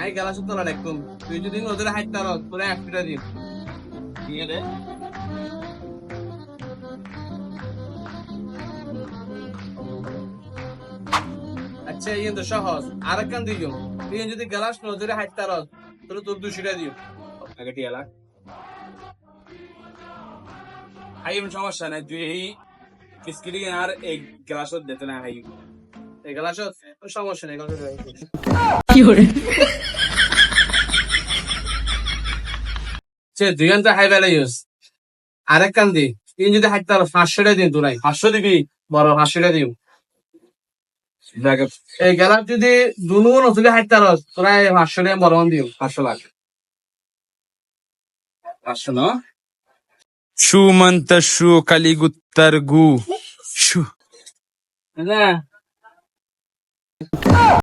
I তুই যদি তোরা এক দিন ঠিক আচ্ছা ইয়ে তো সহজ। আর একখান দিও তুই যদি গেলাস নদীরে হাইতে তাহলে তোর দুশোটা দিও আগে টিয়া সমস্যা নাই। তুই এই আর এই গ্লাসত দিতে না হাই। এই গেলাস সমস্যা নেই গেলাস সে দুই ঘণ্টা হাই বেলা ইউজ আরেক কান দি তুই যদি হাইতে পারো পাঁচশোটা দিন তোরাই পাঁচশো দিবি বড় পাঁচশোটা দিও। এই যদি দুনু তোরা বড় দিও পাঁচশো লাখ। পাঁচশো না। Ah!